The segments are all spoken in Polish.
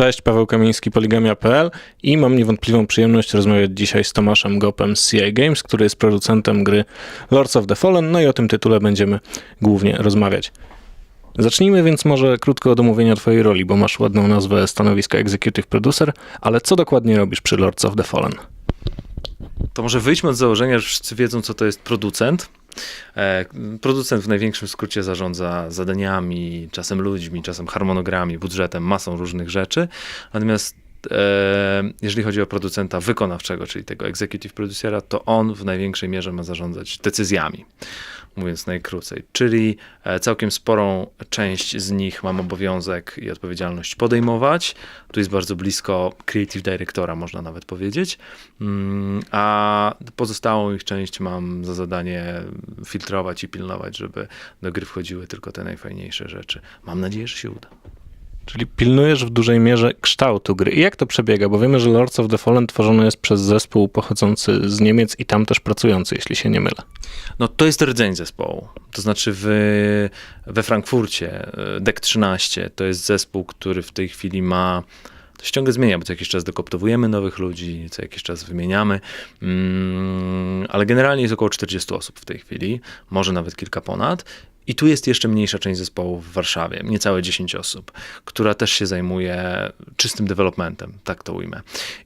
Cześć, Paweł Kamiński, Poligamia.pl i mam niewątpliwą przyjemność rozmawiać dzisiaj z Tomaszem Gopem z CI Games, który jest producentem gry Lords of the Fallen, no i o tym tytule będziemy głównie rozmawiać. Zacznijmy więc może krótko od omówienia twojej roli, bo masz ładną nazwę stanowiska Executive Producer, ale co dokładnie robisz przy Lords of the Fallen? To może wyjdźmy od założenia, że wszyscy wiedzą, co to jest producent. E, Producent w największym skrócie zarządza zadaniami, czasem ludźmi, czasem harmonogramami, budżetem, masą różnych rzeczy. Natomiast e, jeżeli chodzi o producenta wykonawczego, czyli tego executive producera, to on w największej mierze ma zarządzać decyzjami, mówiąc najkrócej. Czyli e, całkiem sporą część z nich mam obowiązek i odpowiedzialność podejmować. Tu jest bardzo blisko creative directora, można nawet powiedzieć. Mm, A pozostałą ich część mam za zadanie filtrować i pilnować, żeby do gry wchodziły tylko te najfajniejsze rzeczy. Mam nadzieję, że się uda. Czyli pilnujesz w dużej mierze kształtu gry. I jak to przebiega? Bo wiemy, że Lords of the Fallen tworzony jest przez zespół pochodzący z Niemiec i tam też pracujący, jeśli się nie mylę. No to jest rdzeń zespołu. To znaczy w, we Frankfurcie e, DEC 13 to jest zespół, który w tej chwili ma to się ciągle zmienia, bo co jakiś czas dokoptowujemy nowych ludzi, co jakiś czas wymieniamy, mm, ale generalnie jest około 40 osób w tej chwili, może nawet kilka ponad. I tu jest jeszcze mniejsza część zespołu w Warszawie, niecałe 10 osób, która też się zajmuje czystym developmentem, tak to ujmę.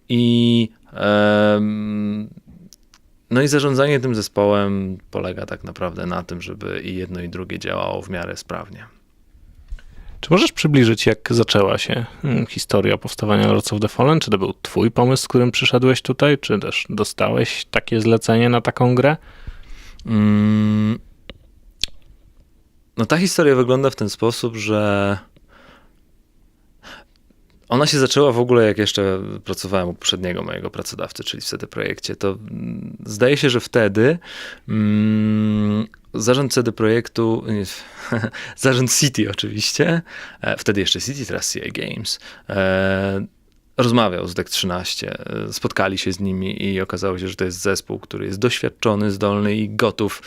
I em, no i zarządzanie tym zespołem polega tak naprawdę na tym, żeby i jedno i drugie działało w miarę sprawnie. Czy możesz przybliżyć, jak zaczęła się mm, historia powstawania Lords of the Fallen? Czy to był twój pomysł, z którym przyszedłeś tutaj? Czy też dostałeś takie zlecenie na taką grę? Mm, No ta historia wygląda w ten sposób, że ona się zaczęła w ogóle, jak jeszcze pracowałem u poprzedniego mojego pracodawcy, czyli w CD Projekcie. To mm, zdaje się, że wtedy mm, zarząd CD Projektu, nie, zarząd City oczywiście, e, wtedy jeszcze City, teraz CI Games, e, rozmawiał z DEC 13, e, spotkali się z nimi i okazało się, że to jest zespół, który jest doświadczony, zdolny i gotów,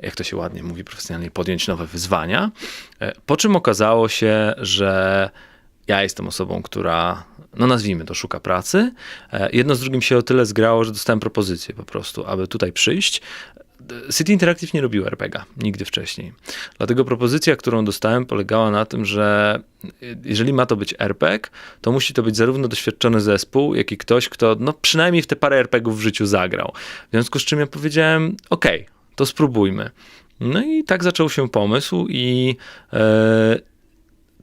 jak to się ładnie mówi profesjonalnie, podjąć nowe wyzwania. E, Po czym okazało się, że ja jestem osobą, która, no nazwijmy to, szuka pracy. E, Jedno z drugim się o tyle zgrało, że dostałem propozycję po prostu, aby tutaj przyjść. City Interactive nie robił RPGa nigdy wcześniej. Dlatego propozycja, którą dostałem, polegała na tym, że jeżeli ma to być RPG, to musi to być zarówno doświadczony zespół, jak i ktoś, kto no, przynajmniej w te parę RPGów w życiu zagrał. W związku z czym ja powiedziałem, okej, to spróbujmy. No i tak zaczął się pomysł i e,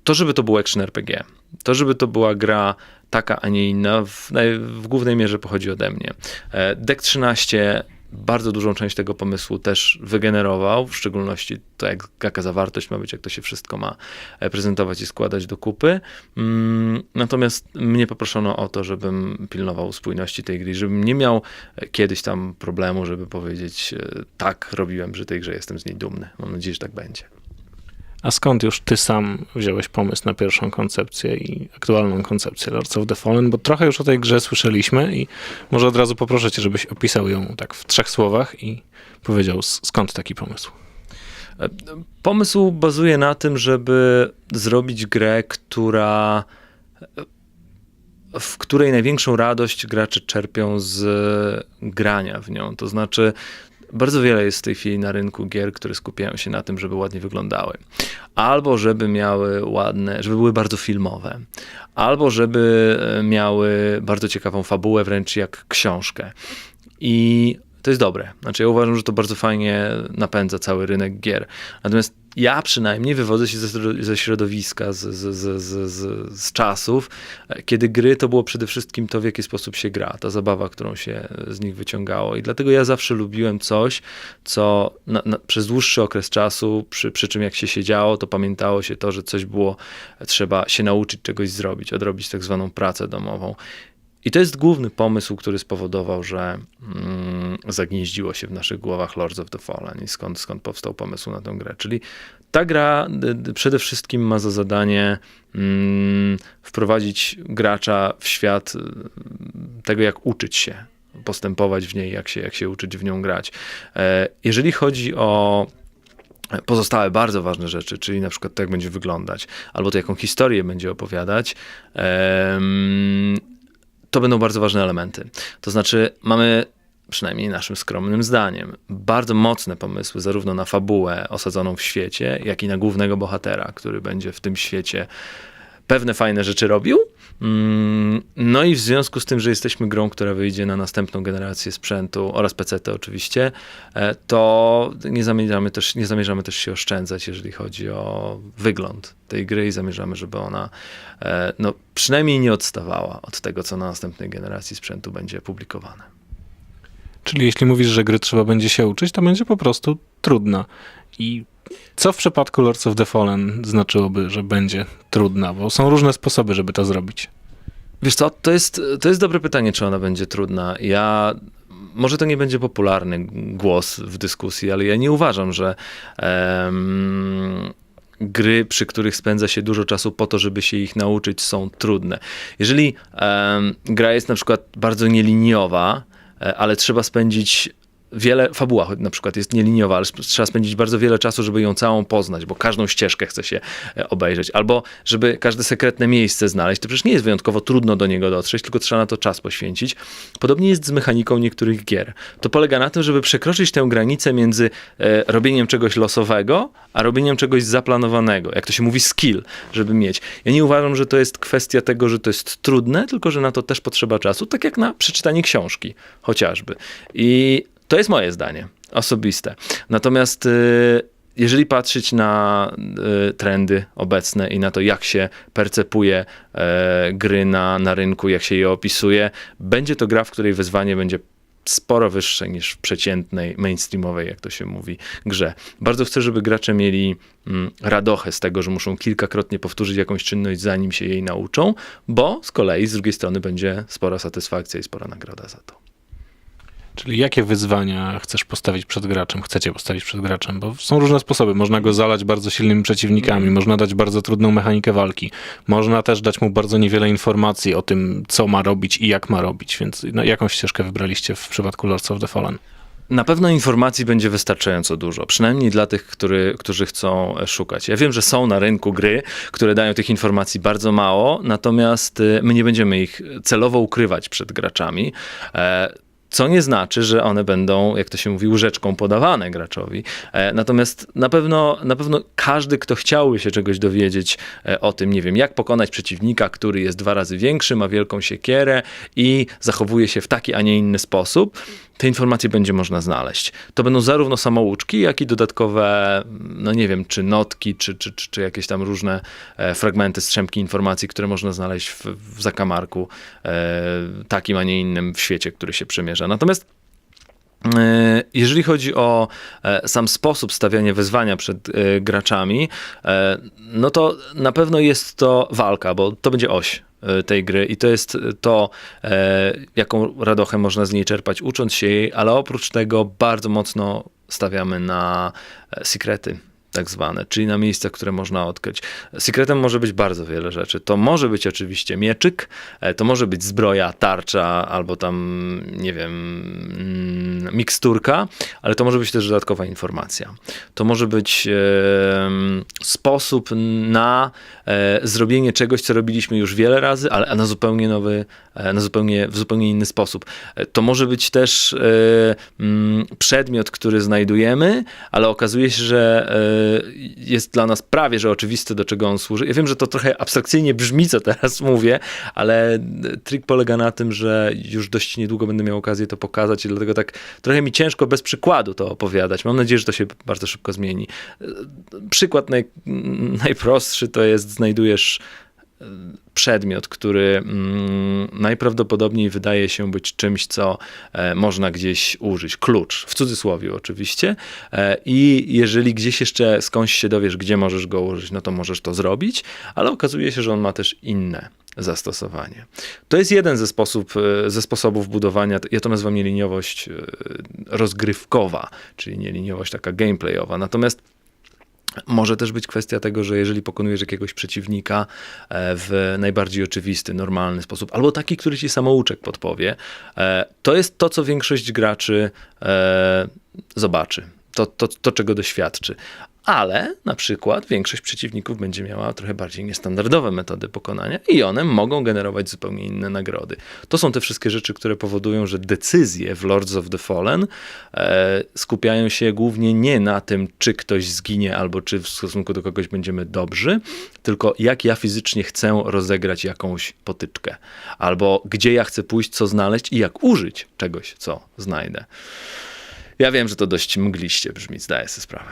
to, żeby to był action RPG, to, żeby to była gra taka, a nie inna, w, w głównej mierze pochodzi ode mnie. E, Deck 13 bardzo dużą część tego pomysłu też wygenerował, w szczególności to, jak, jaka zawartość ma być, jak to się wszystko ma e, prezentować i składać do kupy. Mm, Natomiast mnie poproszono o to, żebym pilnował spójności tej gry, żebym nie miał e, kiedyś tam problemu, żeby powiedzieć e, tak, robiłem przy tej grze, jestem z niej dumny. Mam nadzieję, że tak będzie. A skąd już ty sam wziąłeś pomysł na pierwszą koncepcję i aktualną koncepcję Lords of the Fallen? Bo trochę już o tej grze słyszeliśmy i może od razu poproszę cię, żebyś opisał ją tak w trzech słowach i powiedział skąd taki pomysł. Pomysł bazuje na tym, żeby zrobić grę, która w której największą radość gracze czerpią z grania w nią. To znaczy, bardzo wiele jest w tej chwili na rynku gier, które skupiają się na tym, żeby ładnie wyglądały. Albo żeby miały ładne, żeby były bardzo filmowe. Albo żeby e, miały bardzo ciekawą fabułę, wręcz jak książkę. I to jest dobre. Znaczy, ja uważam, że to bardzo fajnie napędza cały rynek gier. Natomiast ja przynajmniej wywodzę się ze, ze środowiska, z, z, z, z, czasów, e, kiedy gry to było przede wszystkim to, w jaki sposób się gra, ta zabawa, którą się z nich wyciągało. I dlatego ja zawsze lubiłem coś, co na, na, przez dłuższy okres czasu, przy, przy czym jak się siedziało, to pamiętało się to, że coś było, trzeba się nauczyć czegoś zrobić, odrobić tak zwaną pracę domową. I to jest główny pomysł, który spowodował, że mm, zagnieździło się w naszych głowach Lords of the Fallen i skąd, skąd powstał pomysł na tę grę. Czyli ta gra przede wszystkim ma za zadanie mm, wprowadzić gracza w świat y, tego, jak uczyć się, postępować w niej, jak się, jak się uczyć w nią grać. E, jeżeli chodzi o pozostałe bardzo ważne rzeczy, czyli na przykład to, jak będzie wyglądać, albo to, jaką historię będzie opowiadać, to będą bardzo ważne elementy. To znaczy, mamy przynajmniej naszym skromnym zdaniem, bardzo mocne pomysły zarówno na fabułę osadzoną w świecie, jak i na głównego bohatera, który będzie w tym świecie pewne fajne rzeczy robił. Mm, No i w związku z tym, że jesteśmy grą, która wyjdzie na następną generację sprzętu oraz PC oczywiście, e, to nie zamierzamy, też, nie zamierzamy też się oszczędzać, jeżeli chodzi o wygląd tej gry i zamierzamy, żeby ona e, no, przynajmniej nie odstawała od tego, co na następnej generacji sprzętu będzie publikowane. Czyli jeśli mówisz, że gry trzeba będzie się uczyć, to będzie po prostu trudna. I co w przypadku Lords of the Fallen znaczyłoby, że będzie trudna? Bo są różne sposoby, żeby to zrobić. Wiesz co, to jest, to jest dobre pytanie, czy ona będzie trudna. Ja, może to nie będzie popularny głos w dyskusji, ale ja nie uważam, że em, gry, przy których spędza się dużo czasu po to, żeby się ich nauczyć, są trudne. Jeżeli em, gra jest na przykład bardzo nieliniowa, ale trzeba spędzić wiele, fabuła na przykład jest nieliniowa, ale trzeba spędzić bardzo wiele czasu, żeby ją całą poznać, bo każdą ścieżkę chce się e, obejrzeć, albo żeby każde sekretne miejsce znaleźć, to przecież nie jest wyjątkowo trudno do niego dotrzeć, tylko trzeba na to czas poświęcić. Podobnie jest z mechaniką niektórych gier. To polega na tym, żeby przekroczyć tę granicę między e, robieniem czegoś losowego, a robieniem czegoś zaplanowanego, jak to się mówi skill, żeby mieć. Ja nie uważam, że to jest kwestia tego, że to jest trudne, tylko że na to też potrzeba czasu, tak jak na przeczytanie książki chociażby. I to jest moje zdanie osobiste. Natomiast y, jeżeli patrzeć na y, trendy obecne i na to, jak się percepuje e, gry na, na rynku, jak się je opisuje, będzie to gra, w której wyzwanie będzie sporo wyższe niż w przeciętnej, mainstreamowej, jak to się mówi, grze. Bardzo chcę, żeby gracze mieli mm, radochę z tego, że muszą kilkakrotnie powtórzyć jakąś czynność, zanim się jej nauczą, bo z kolei z drugiej strony będzie spora satysfakcja i spora nagroda za to. Czyli jakie wyzwania chcesz postawić przed graczem, chcecie postawić przed graczem? Bo są różne sposoby. Można go zalać bardzo silnymi przeciwnikami, można dać bardzo trudną mechanikę walki, można też dać mu bardzo niewiele informacji o tym, co ma robić i jak ma robić. Więc no, jaką ścieżkę wybraliście w przypadku Lords of the Fallen? Na pewno informacji będzie wystarczająco dużo, przynajmniej dla tych, który, którzy chcą szukać. Ja wiem, że są na rynku gry, które dają tych informacji bardzo mało, natomiast y, my nie będziemy ich celowo ukrywać przed graczami. Co nie znaczy, że one będą, jak to się mówi, łyżeczką podawane graczowi. E, Natomiast na pewno, na pewno każdy, kto chciałby się czegoś dowiedzieć e, o tym, nie wiem, jak pokonać przeciwnika, który jest dwa razy większy, ma wielką siekierę i zachowuje się w taki, a nie inny sposób, te informacje będzie można znaleźć. To będą zarówno samouczki, jak i dodatkowe, no nie wiem, czy notki, czy, czy, czy, czy jakieś tam różne e, fragmenty, strzępki informacji, które można znaleźć w, w zakamarku e, takim, a nie innym w świecie, który się przemierza. Natomiast jeżeli chodzi o e, sam sposób stawiania wyzwania przed e, graczami, e, no to na pewno jest to walka, bo to będzie oś e, tej gry i to jest to, e, jaką radochę można z niej czerpać, ucząc się jej, ale oprócz tego bardzo mocno stawiamy na e, sekrety. Tak zwane, czyli na miejsca, które można odkryć. Sekretem może być bardzo wiele rzeczy. To może być oczywiście mieczyk, e, to może być zbroja, tarcza albo tam, nie wiem, mm, miksturka, ale to może być też dodatkowa informacja. To może być sposób na e, zrobienie czegoś, co robiliśmy już wiele razy, ale na zupełnie nowy, e, na zupełnie, w zupełnie inny sposób. To może być też mm, przedmiot, który znajdujemy, ale okazuje się, że jest dla nas prawie, że oczywiste, do czego on służy. Ja wiem, że to trochę abstrakcyjnie brzmi, co teraz mówię, ale e, trik polega na tym, że już dość niedługo będę miał okazję to pokazać i dlatego tak trochę mi ciężko bez przykładu to opowiadać. Mam nadzieję, że to się bardzo szybko zmieni. E, Przykład naj, najprostszy to jest, znajdujesz przedmiot, który mm, najprawdopodobniej wydaje się być czymś, co e, można gdzieś użyć. Klucz, w cudzysłowie oczywiście. E, I jeżeli gdzieś jeszcze skądś się dowiesz, gdzie możesz go użyć, no to możesz to zrobić, ale okazuje się, że on ma też inne zastosowanie. To jest jeden ze, sposób, e, ze sposobów budowania, ja to nazywam nieliniowość rozgrywkowa, czyli nieliniowość taka gameplayowa. Natomiast może też być kwestia tego, że jeżeli pokonujesz jakiegoś przeciwnika e, w najbardziej oczywisty, normalny sposób, albo taki, który ci samouczek podpowie, e, to jest to, co większość graczy e, zobaczy. To, to, to, czego doświadczy. Ale na przykład większość przeciwników będzie miała trochę bardziej niestandardowe metody pokonania i one mogą generować zupełnie inne nagrody. To są te wszystkie rzeczy, które powodują, że decyzje w Lords of the Fallen e, skupiają się głównie nie na tym, czy ktoś zginie albo czy w stosunku do kogoś będziemy dobrzy, tylko jak ja fizycznie chcę rozegrać jakąś potyczkę, albo gdzie ja chcę pójść, co znaleźć i jak użyć czegoś, co znajdę. Ja wiem, że to dość mgliście brzmi, zdaję sobie sprawę.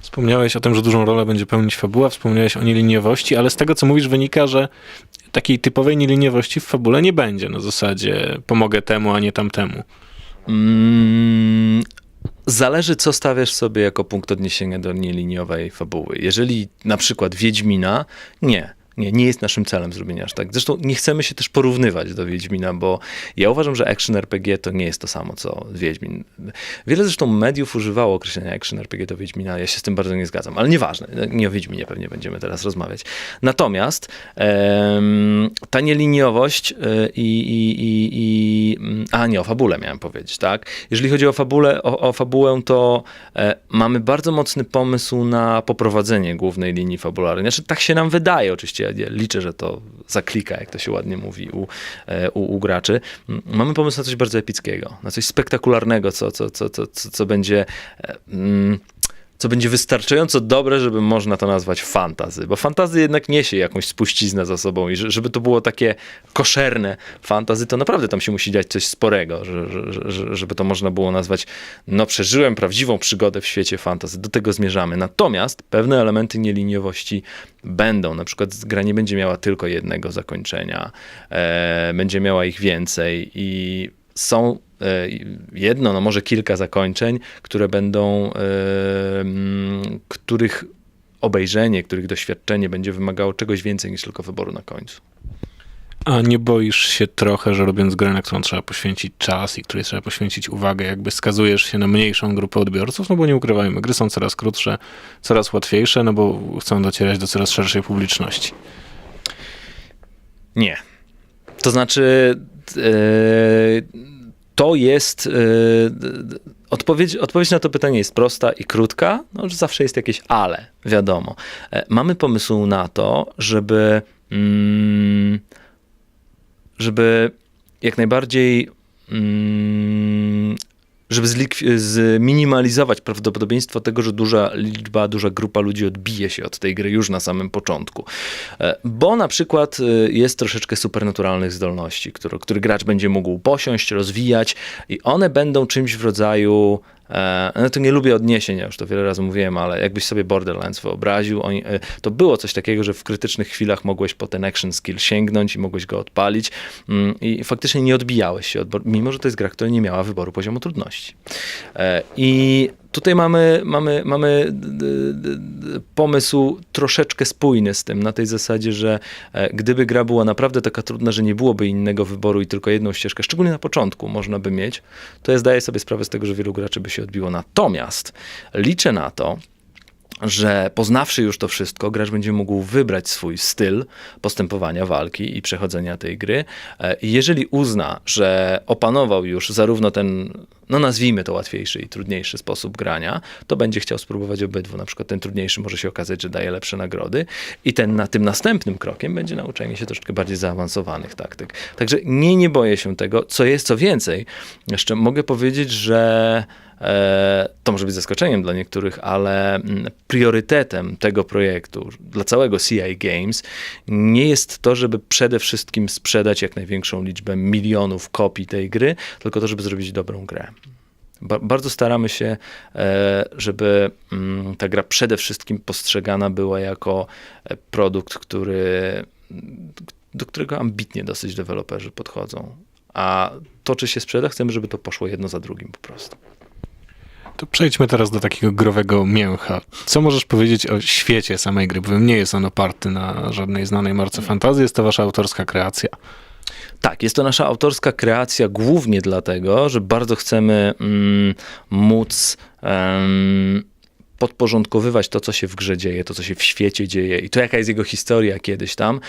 Wspomniałeś o tym, że dużą rolę będzie pełnić fabuła, wspomniałeś o nieliniowości, ale z tego, co mówisz, wynika, że takiej typowej nieliniowości w fabule nie będzie. Na zasadzie pomogę temu, a nie tamtemu. Mm, Zależy, co stawiasz sobie jako punkt odniesienia do nieliniowej fabuły. Jeżeli na przykład Wiedźmina, nie. Nie, nie jest naszym celem zrobienia aż tak. Zresztą nie chcemy się też porównywać do Wiedźmina, bo ja uważam, że action RPG to nie jest to samo, co Wiedźmin. Wiele zresztą mediów używało określenia action RPG do Wiedźmina, ja się z tym bardzo nie zgadzam, ale nieważne, nie o Wiedźminie pewnie będziemy teraz rozmawiać. Natomiast em, ta nieliniowość e, i, i, i, i... A, nie, o fabule miałem powiedzieć, tak? Jeżeli chodzi o fabulę, o, o fabułę, to e, mamy bardzo mocny pomysł na poprowadzenie głównej linii fabularnej. Znaczy, tak się nam wydaje, oczywiście ja liczę, że to zaklika, jak to się ładnie mówi u, e, u, u graczy. Mamy pomysł na coś bardzo epickiego, na coś spektakularnego, co, co, co, co, co, co będzie... e, mm, co będzie wystarczająco dobre, żeby można to nazwać fantazy, bo fantazy jednak niesie jakąś spuściznę za sobą i że- żeby to było takie koszerne fantazy, to naprawdę tam się musi dziać coś sporego, że, że, że, żeby to można było nazwać, no przeżyłem prawdziwą przygodę w świecie fantazy, do tego zmierzamy. Natomiast pewne elementy nieliniowości będą, na przykład gra nie będzie miała tylko jednego zakończenia, e, będzie miała ich więcej i są jedno, no może kilka zakończeń, które będą, e, mm, których obejrzenie, których doświadczenie będzie wymagało czegoś więcej niż tylko wyboru na końcu. A nie boisz się trochę, że robiąc grę, na którą trzeba poświęcić czas i której trzeba poświęcić uwagę, jakby skazujesz się na mniejszą grupę odbiorców? No bo nie ukrywajmy, gry są coraz krótsze, coraz łatwiejsze, no bo chcą docierać do coraz szerszej publiczności. Nie. To znaczy, e, to jest. d- Odpowiedź, odpowiedź na to pytanie jest prosta i krótka. No, że zawsze jest jakieś ale, wiadomo. E, Mamy pomysł na to, żeby. Mm, żeby jak najbardziej. Żeby zminimalizować prawdopodobieństwo tego, że duża liczba, duża grupa ludzi odbije się od tej gry już na samym początku. E, Bo na przykład e, jest troszeczkę supernaturalnych zdolności, które gracz będzie mógł posiąść, rozwijać i one będą czymś w rodzaju No to nie lubię odniesień, ja już to wiele razy mówiłem, ale jakbyś sobie Borderlands wyobraził, e, to było coś takiego, że w krytycznych chwilach mogłeś po ten action skill sięgnąć i mogłeś go odpalić mm, i faktycznie nie odbijałeś się od, mimo że to jest gra, która nie miała wyboru poziomu trudności. E, I tutaj mamy, mamy, mamy pomysł troszeczkę spójny z tym, na tej zasadzie, że e, gdyby gra była naprawdę taka trudna, że nie byłoby innego wyboru i tylko jedną ścieżkę, szczególnie na początku można by mieć, to ja zdaję sobie sprawę z tego, że wielu graczy by się odbiło. Natomiast liczę na to, że poznawszy już to wszystko, gracz będzie mógł wybrać swój styl postępowania walki i przechodzenia tej gry. E, jeżeli uzna, że opanował już zarówno ten, no nazwijmy to łatwiejszy i trudniejszy sposób grania, to będzie chciał spróbować obydwu. Na przykład ten trudniejszy może się okazać, że daje lepsze nagrody i ten na tym następnym krokiem będzie nauczenie się troszeczkę bardziej zaawansowanych taktyk. Także nie, nie boję się tego. Co jest, co więcej, jeszcze mogę powiedzieć, że To może być zaskoczeniem dla niektórych, ale mm, priorytetem tego projektu dla całego CI Games nie jest to, żeby przede wszystkim sprzedać jak największą liczbę milionów kopii tej gry, tylko to, żeby zrobić dobrą grę. Ba- Bardzo staramy się, e, żeby mm, ta gra przede wszystkim postrzegana była jako e, produkt, który, do którego ambitnie dosyć deweloperzy podchodzą. A to, czy się sprzeda, chcemy, żeby to poszło jedno za drugim po prostu. To przejdźmy teraz do takiego growego mięcha. Co możesz powiedzieć o świecie samej gry? Bowiem nie jest on oparty na żadnej znanej marce fantazji, jest to wasza autorska kreacja. Tak, jest to nasza autorska kreacja głównie dlatego, że bardzo chcemy mm, móc podporządkowywać to, co się w grze dzieje, to, co się w świecie dzieje i to, jaka jest jego historia kiedyś tam,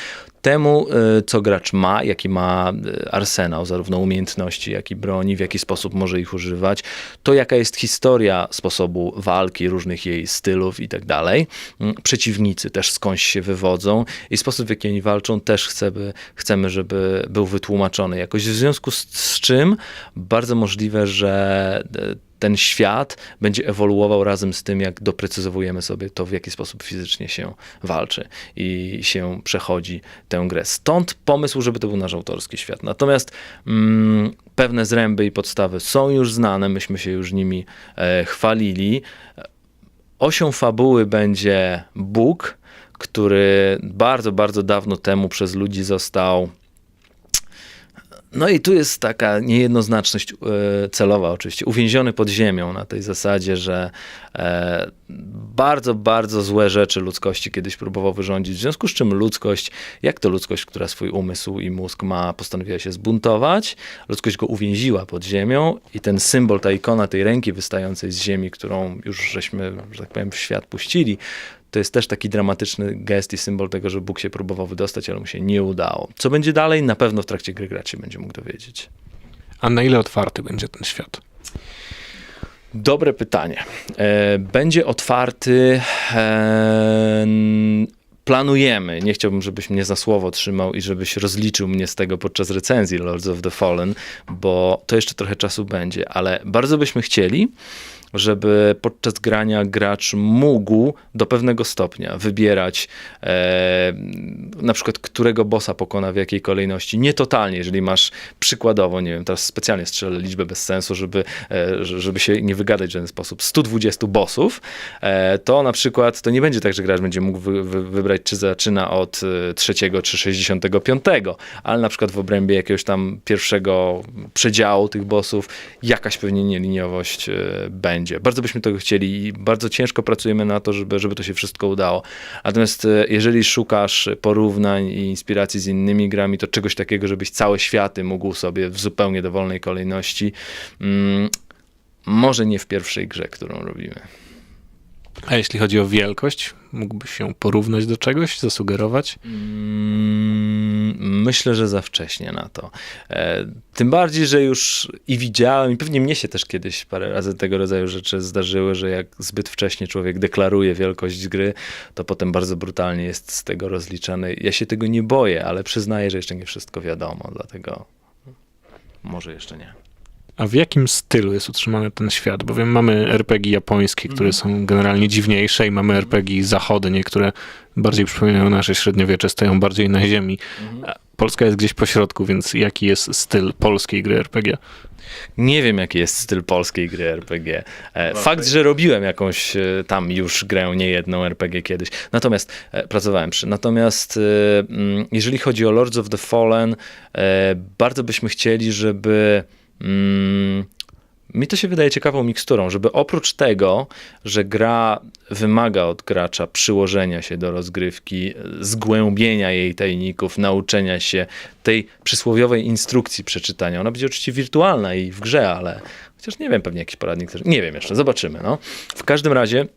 temu, y, co gracz ma, jaki ma y, arsenał, zarówno umiejętności, jak i broni, w jaki sposób może ich używać, to jaka jest historia sposobu walki, różnych jej stylów i tak dalej. Mm, Przeciwnicy też skądś się wywodzą i sposób, w jaki oni walczą, też chcemy, chcemy żeby był wytłumaczony jakoś. W związku z, z czym bardzo możliwe, że e, ten świat będzie ewoluował razem z tym, jak doprecyzowujemy sobie to, w jaki sposób fizycznie się walczy i się przechodzi tę grę. Stąd pomysł, żeby to był nasz autorski świat. Natomiast mm, pewne zręby i podstawy są już znane, myśmy się już nimi e, chwalili. Osią fabuły będzie Bóg, który bardzo, bardzo dawno temu przez ludzi został no i tu jest taka niejednoznaczność e, celowa oczywiście, uwięziony pod ziemią na tej zasadzie, że e, bardzo, bardzo złe rzeczy ludzkości kiedyś próbował wyrządzić, w związku z czym ludzkość, jak to ludzkość, która swój umysł i mózg ma, postanowiła się zbuntować, ludzkość go uwięziła pod ziemią i ten symbol, ta ikona tej ręki wystającej z ziemi, którą już żeśmy, że tak powiem, w świat puścili, to jest też taki dramatyczny gest i symbol tego, że Bóg się próbował wydostać, ale mu się nie udało. Co będzie dalej? Na pewno w trakcie gry gracz się będzie mógł dowiedzieć. A na ile otwarty będzie ten świat? Dobre pytanie. E, Będzie otwarty. e, Planujemy, nie chciałbym, żebyś mnie za słowo trzymał i żebyś rozliczył mnie z tego podczas recenzji Lords of the Fallen, bo to jeszcze trochę czasu będzie, ale bardzo byśmy chcieli, żeby podczas grania gracz mógł do pewnego stopnia wybierać e, na przykład którego bossa pokona w jakiej kolejności. Nie totalnie, jeżeli masz przykładowo, nie wiem, teraz specjalnie strzelę liczbę bez sensu, żeby, e, żeby się nie wygadać w żaden sposób, 120 bossów, e, to na przykład to nie będzie tak, że gracz będzie mógł wy, wy, wybrać, czy zaczyna od e, trzeciego czy 65, ale na przykład w obrębie jakiegoś tam pierwszego przedziału tych bossów jakaś pewnie nieliniowość e, będzie. Bardzo byśmy tego chcieli i bardzo ciężko pracujemy na to, żeby, żeby to się wszystko udało. Natomiast e, jeżeli szukasz porównań i inspiracji z innymi grami, to czegoś takiego, żebyś całe światy mógł sobie w zupełnie dowolnej kolejności, mm, może nie w pierwszej grze, którą robimy. A jeśli chodzi o wielkość, mógłbyś się porównać do czegoś, zasugerować? Mm, Myślę, że za wcześnie na to. E, Tym bardziej, że już i widziałem, i pewnie mnie się też kiedyś parę razy tego rodzaju rzeczy zdarzyły, że jak zbyt wcześnie człowiek deklaruje wielkość gry, to potem bardzo brutalnie jest z tego rozliczany. Ja się tego nie boję, ale przyznaję, że jeszcze nie wszystko wiadomo, dlatego może jeszcze nie. A w jakim stylu jest utrzymany ten świat? Bowiem mamy RPG japońskie, które są generalnie dziwniejsze i mamy RPG zachodnie, które bardziej przypominają nasze średniowiecze, stoją bardziej na ziemi. A Polska jest gdzieś po środku, więc jaki jest styl polskiej gry RPG? Nie wiem, jaki jest styl polskiej gry RPG. E, Fakt, że robiłem jakąś e, tam już grę, nie jedną RPG kiedyś. Natomiast e, pracowałem przy. Natomiast mm, jeżeli chodzi o Lords of the Fallen, bardzo byśmy chcieli, żeby. Mm, mi to się wydaje ciekawą miksturą, żeby oprócz tego, że gra wymaga od gracza przyłożenia się do rozgrywki, zgłębienia jej tajników, nauczenia się tej przysłowiowej instrukcji przeczytania. Ona będzie oczywiście wirtualna i w grze, ale chociaż nie wiem, pewnie jakiś poradnik też. Nie wiem jeszcze, zobaczymy. No. W każdym razie,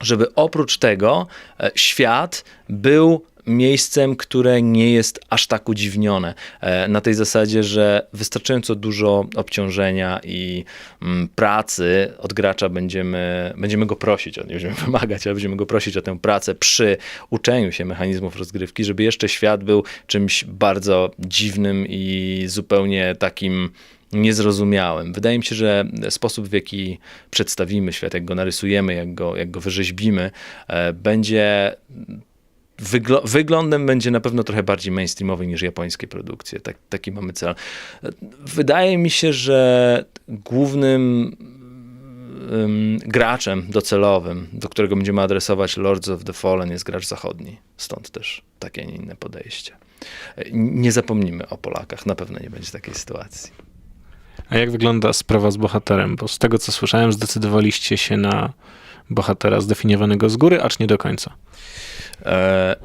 żeby oprócz tego e, świat był miejscem, które nie jest aż tak udziwnione. E, Na tej zasadzie, że wystarczająco dużo obciążenia i mm, pracy od gracza będziemy, będziemy go prosić, nie będziemy wymagać, ale będziemy go prosić o tę pracę przy uczeniu się mechanizmów rozgrywki, żeby jeszcze świat był czymś bardzo dziwnym i zupełnie takim niezrozumiałym. Wydaje mi się, że sposób, w jaki przedstawimy świat, jak go narysujemy, jak go, jak go wyrzeźbimy, e, będzie wygl- wyglądem będzie na pewno trochę bardziej mainstreamowy niż japońskie produkcje. Tak, taki mamy cel. Wydaje mi się, że głównym ym, graczem docelowym, do którego będziemy adresować Lords of the Fallen jest gracz zachodni. Stąd też takie, a nie inne podejście. Nie zapomnimy o Polakach, na pewno nie będzie takiej sytuacji. A jak wygląda sprawa z bohaterem? Bo z tego, co słyszałem, zdecydowaliście się na bohatera zdefiniowanego z góry, acz nie do końca. E,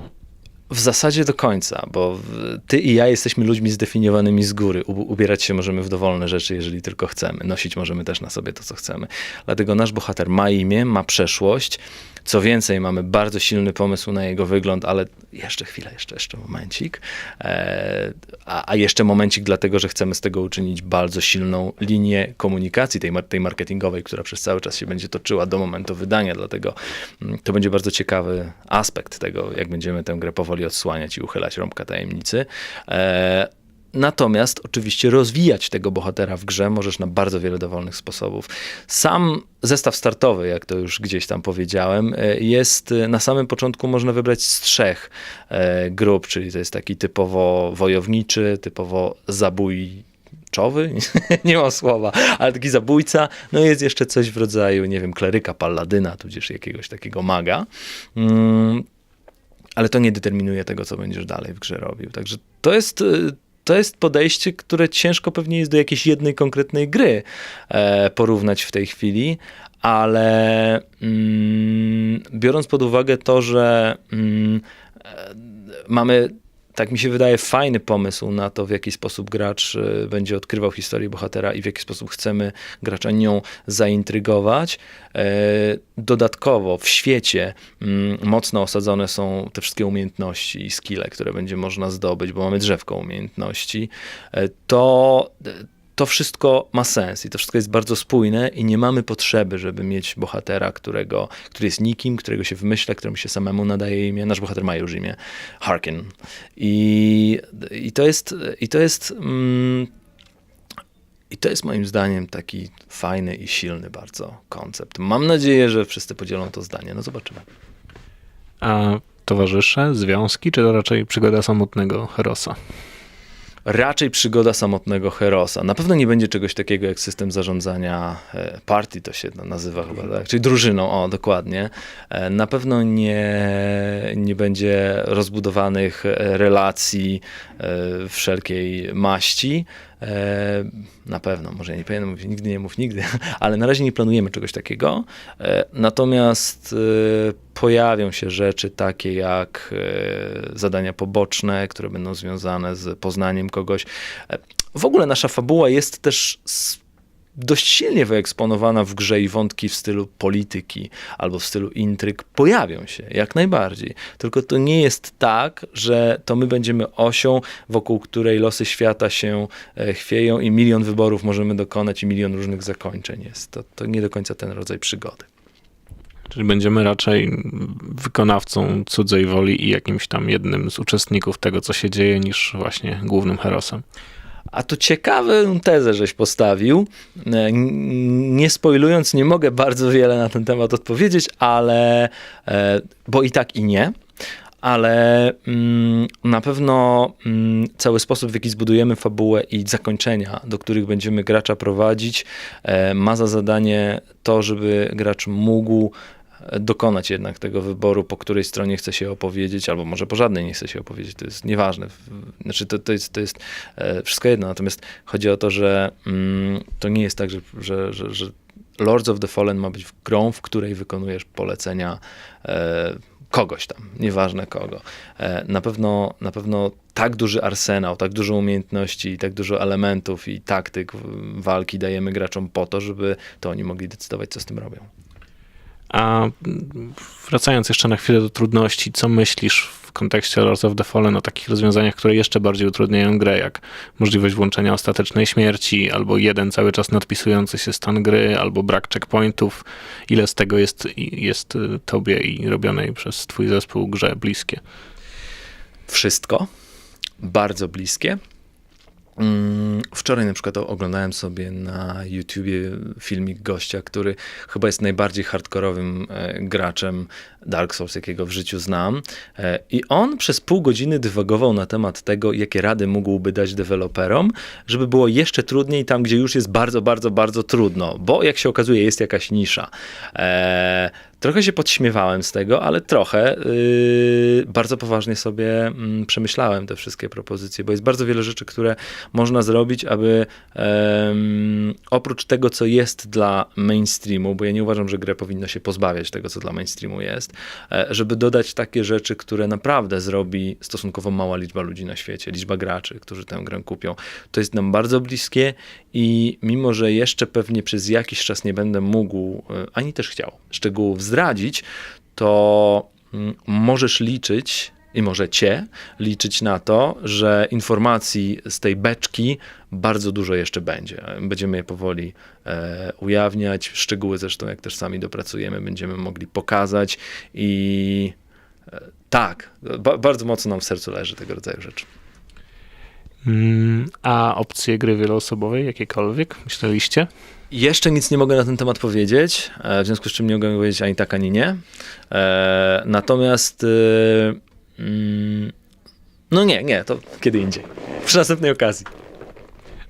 W zasadzie do końca, bo ty i ja jesteśmy ludźmi zdefiniowanymi z góry. Ubierać się możemy w dowolne rzeczy, jeżeli tylko chcemy. Nosić możemy też na sobie to, co chcemy. Dlatego nasz bohater ma imię, ma przeszłość. Co więcej, mamy bardzo silny pomysł na jego wygląd, ale jeszcze chwilę, jeszcze, jeszcze momencik. E, a, a jeszcze momencik, dlatego że chcemy z tego uczynić bardzo silną linię komunikacji tej, tej marketingowej, która przez cały czas się będzie toczyła do momentu wydania. Dlatego mm, to będzie bardzo ciekawy aspekt tego, jak będziemy tę grę powoli odsłaniać i uchylać rąbka tajemnicy. Natomiast oczywiście rozwijać tego bohatera w grze możesz na bardzo wiele dowolnych sposobów. Sam zestaw startowy, jak to już gdzieś tam powiedziałem, e, jest e, na samym początku można wybrać z trzech e, grup, czyli to jest taki typowo wojowniczy, typowo zabójczowy, nie ma słowa, ale taki zabójca, no jest jeszcze coś w rodzaju, nie wiem, kleryka, palladyna, tudzież jakiegoś takiego maga. Mm, ale to nie determinuje tego, co będziesz dalej w grze robił. Także to jest, to jest podejście, które ciężko pewnie jest do jakiejś jednej konkretnej gry e, porównać w tej chwili, ale mm, biorąc pod uwagę to, że mm, e, mamy tak mi się wydaje, fajny pomysł na to, w jaki sposób gracz y, będzie odkrywał historię bohatera i w jaki sposób chcemy gracza nią zaintrygować. E, Dodatkowo w świecie mm, mocno osadzone są te wszystkie umiejętności i skille, które będzie można zdobyć, bo mamy drzewko umiejętności. E, To to wszystko ma sens i to wszystko jest bardzo spójne i nie mamy potrzeby, żeby mieć bohatera, którego, który jest nikim, którego się wymyśla, któremu się samemu nadaje imię. Nasz bohater ma już imię Harkin. I, i to jest, i to jest, mm, i to jest moim zdaniem taki fajny i silny bardzo koncept. Mam nadzieję, że wszyscy podzielą to zdanie. No zobaczymy. A towarzysze, związki, czy to raczej przygoda samotnego herosa? Raczej przygoda samotnego herosa. Na pewno nie będzie czegoś takiego jak system zarządzania e, partii, to się nazywa chyba, tak? czyli drużyną, o dokładnie. E, Na pewno nie, nie będzie rozbudowanych relacji e, wszelkiej maści. E, Na pewno, może nie powinienem mówić nigdy, nie mów nigdy, ale na razie nie planujemy czegoś takiego. E, Natomiast e, pojawią się rzeczy takie jak zadania poboczne, które będą związane z poznaniem kogoś. W ogóle nasza fabuła jest też dość silnie wyeksponowana w grze i wątki w stylu polityki albo w stylu intryg pojawią się, jak najbardziej. Tylko to nie jest tak, że to my będziemy osią, wokół której losy świata się e, chwieją i milion wyborów możemy dokonać i milion różnych zakończeń jest. To, to nie do końca ten rodzaj przygody. Czyli będziemy raczej wykonawcą cudzej woli i jakimś tam jednym z uczestników tego, co się dzieje, niż właśnie głównym herosem. A tu ciekawą tezę żeś postawił. E, Nie spoilując, nie mogę bardzo wiele na ten temat odpowiedzieć, ale e, bo i tak i nie. Ale mm, na pewno mm, cały sposób, w jaki zbudujemy fabułę i zakończenia, do których będziemy gracza prowadzić, e, ma za zadanie to, żeby gracz mógł dokonać jednak tego wyboru, po której stronie chce się opowiedzieć, albo może po żadnej nie chce się opowiedzieć, to jest nieważne. Znaczy to, to jest, to jest e, wszystko jedno, natomiast chodzi o to, że mm, to nie jest tak, że, że, że, że Lords of the Fallen ma być grą, w której wykonujesz polecenia e, kogoś tam, nieważne kogo. E, na, pewno, na pewno tak duży arsenał, tak dużo umiejętności, tak dużo elementów i taktyk walki dajemy graczom po to, żeby to oni mogli decydować, co z tym robią. A wracając jeszcze na chwilę do trudności, co myślisz w kontekście Lords of the Fallen o takich rozwiązaniach, które jeszcze bardziej utrudniają grę, jak możliwość włączenia ostatecznej śmierci, albo jeden cały czas nadpisujący się stan gry, albo brak checkpointów? Ile z tego jest, jest y, tobie i robionej przez twój zespół grze bliskie? wszystko, bardzo bliskie. Mm, Wczoraj na przykład oglądałem sobie na YouTubie filmik gościa, który chyba jest najbardziej hardkorowym e, graczem Dark Souls, jakiego w życiu znam. E, I on przez pół godziny dywagował na temat tego, jakie rady mógłby dać deweloperom, żeby było jeszcze trudniej tam, gdzie już jest bardzo, bardzo, bardzo trudno, bo jak się okazuje, jest jakaś nisza. Trochę się podśmiewałem z tego, ale trochę yy, bardzo poważnie sobie mm, przemyślałem te wszystkie propozycje, bo jest bardzo wiele rzeczy, które można zrobić, aby em, oprócz tego, co jest dla mainstreamu, bo ja nie uważam, że grę powinno się pozbawiać tego, co dla mainstreamu jest, e, żeby dodać takie rzeczy, które naprawdę zrobi stosunkowo mała liczba ludzi na świecie, liczba graczy, którzy tę grę kupią. To jest nam bardzo bliskie i mimo, że jeszcze pewnie przez jakiś czas nie będę mógł, e, ani też chciał szczegółów zdradzić, to mm, możesz liczyć i możecie liczyć na to, że informacji z tej beczki bardzo dużo jeszcze będzie. Będziemy je powoli e, ujawniać. Szczegóły zresztą, jak też sami dopracujemy, będziemy mogli pokazać i e, tak, ba- bardzo mocno nam w sercu leży tego rodzaju rzeczy. Mm, A opcje gry wieloosobowej, jakiekolwiek, myśleliście? Jeszcze nic nie mogę na ten temat powiedzieć, e, w związku z czym nie mogę powiedzieć ani tak, ani nie. E, Natomiast e, mm, no nie, nie, to kiedy indziej. Przy następnej okazji.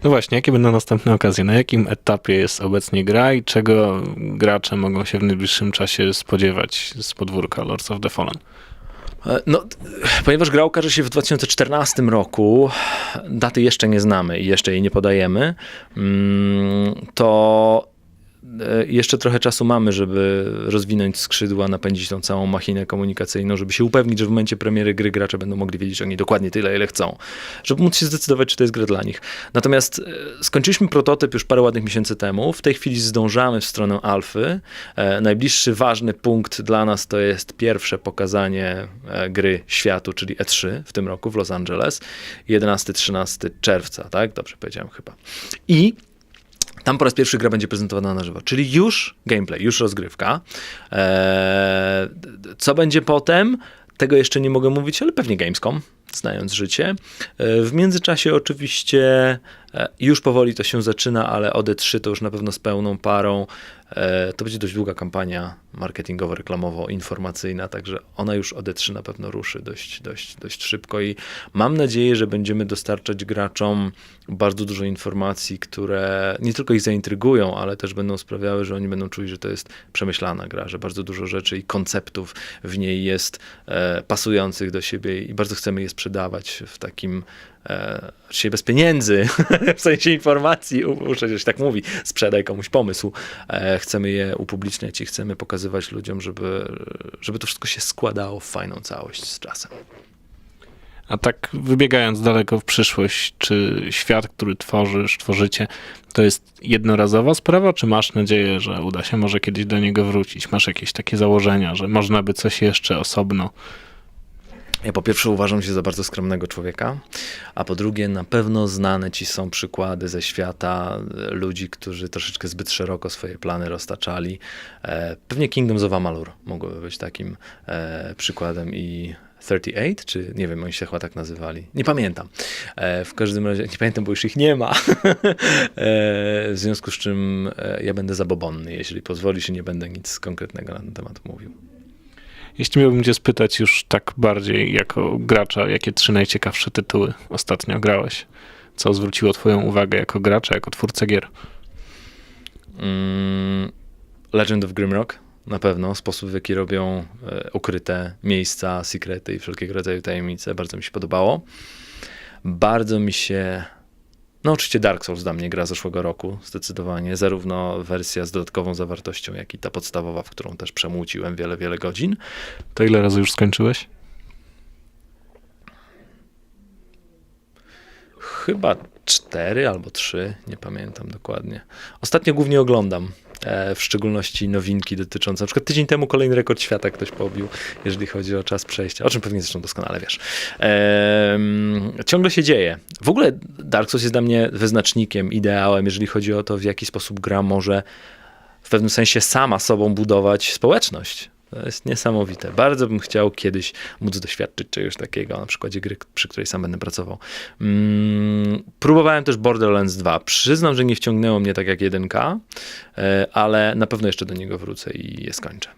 No właśnie, jakie będą następne okazje? Na jakim etapie jest obecnie gra i czego gracze mogą się w najbliższym czasie spodziewać z podwórka Lords of the Fallen? E, No, ponieważ gra ukaże się w 2014 roku, daty jeszcze nie znamy i jeszcze jej nie podajemy, mm, to jeszcze trochę czasu mamy, żeby rozwinąć skrzydła, napędzić tą całą machinę komunikacyjną, żeby się upewnić, że w momencie premiery gry gracze będą mogli wiedzieć o niej dokładnie tyle, ile chcą, żeby móc się zdecydować, czy to jest gra dla nich. Natomiast e, skończyliśmy prototyp już parę ładnych miesięcy temu, w tej chwili zdążamy w stronę alfy. E, Najbliższy ważny punkt dla nas to jest pierwsze pokazanie e, gry światu, czyli E3 w tym roku w Los Angeles, 11-13 czerwca, tak? Dobrze powiedziałem chyba. I tam po raz pierwszy gra będzie prezentowana na żywo, czyli już gameplay, już rozgrywka. Eee, co będzie potem? Tego jeszcze nie mogę mówić, ale pewnie Gamescom, znając życie. E, W międzyczasie oczywiście już powoli to się zaczyna, ale OD3 to już na pewno z pełną parą. E, To będzie dość długa kampania marketingowo-reklamowo-informacyjna, także ona już OD3 na pewno ruszy dość, dość, dość szybko i mam nadzieję, że będziemy dostarczać graczom bardzo dużo informacji, które nie tylko ich zaintrygują, ale też będą sprawiały, że oni będą czuli, że to jest przemyślana gra, że bardzo dużo rzeczy i konceptów w niej jest e, pasujących do siebie i bardzo chcemy je sprzedawać w takim e, oczywiście bez pieniędzy, w sensie informacji, przecież tak mówi, sprzedaj komuś pomysł. E, chcemy je upubliczniać i chcemy pokazywać ludziom, żeby, żeby to wszystko się składało w fajną całość z czasem. A tak wybiegając daleko w przyszłość, czy świat, który tworzysz, tworzycie, to jest jednorazowa sprawa, czy masz nadzieję, że uda się może kiedyś do niego wrócić? Masz jakieś takie założenia, że można by coś jeszcze osobno? Ja po pierwsze uważam się za bardzo skromnego człowieka, a po drugie na pewno znane ci są przykłady ze świata e, ludzi, którzy troszeczkę zbyt szeroko swoje plany roztaczali. E, Pewnie Kingdoms of Amalur mogłoby być takim e, przykładem i 38, czy nie wiem, oni się chyba tak nazywali. Nie pamiętam. E, w każdym razie, nie pamiętam, bo już ich nie ma. e, w związku z czym e, ja będę zabobonny, jeśli pozwolisz i nie będę nic konkretnego na ten temat mówił. Jeśli miałbym cię spytać już tak bardziej jako gracza, jakie trzy najciekawsze tytuły ostatnio grałeś? Co zwróciło twoją uwagę jako gracza, jako twórcę gier? Mm, Legend of Grimrock na pewno, sposób w jaki robią e, ukryte miejsca, sekrety i wszelkiego rodzaju tajemnice, bardzo mi się podobało. Bardzo mi się, no oczywiście Dark Souls dla mnie gra zeszłego roku, zdecydowanie, zarówno wersja z dodatkową zawartością, jak i ta podstawowa, w którą też przemłóciłem wiele, wiele godzin. To ile razy już skończyłeś? Chyba cztery albo trzy, nie pamiętam dokładnie. Ostatnio głównie oglądam, w szczególności nowinki dotyczące, na przykład tydzień temu kolejny rekord świata ktoś pobił, jeżeli chodzi o czas przejścia, o czym pewnie zresztą doskonale wiesz. Em, ciągle się dzieje. W ogóle Dark Souls jest dla mnie wyznacznikiem, ideałem, jeżeli chodzi o to, w jaki sposób gra może w pewnym sensie sama sobą budować społeczność. To jest niesamowite. Bardzo bym chciał kiedyś móc doświadczyć czegoś takiego na przykładzie gry, przy której sam będę pracował. Mm, próbowałem też Borderlands 2. Przyznam, że nie wciągnęło mnie tak jak 1K, e, ale na pewno jeszcze do niego wrócę i je skończę.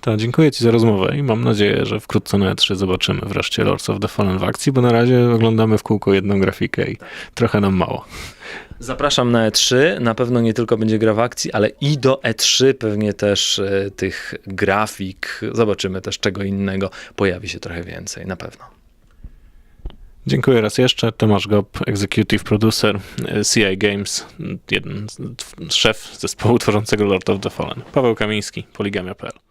To dziękuję Ci za rozmowę i mam nadzieję, że wkrótce na E3 zobaczymy wreszcie Lords of the Fallen w akcji, bo na razie oglądamy w kółko jedną grafikę i trochę nam mało. Zapraszam na E3. Na pewno nie tylko będzie gra w akcji, ale i do E3 pewnie też e, tych grafik, zobaczymy też czego innego, pojawi się trochę więcej, na pewno. Dziękuję raz jeszcze. Tomasz Gop, executive producer e, CI Games, jeden szef zespołu tworzącego Lord of the Fallen. Paweł Kamiński, Poligamia.pl.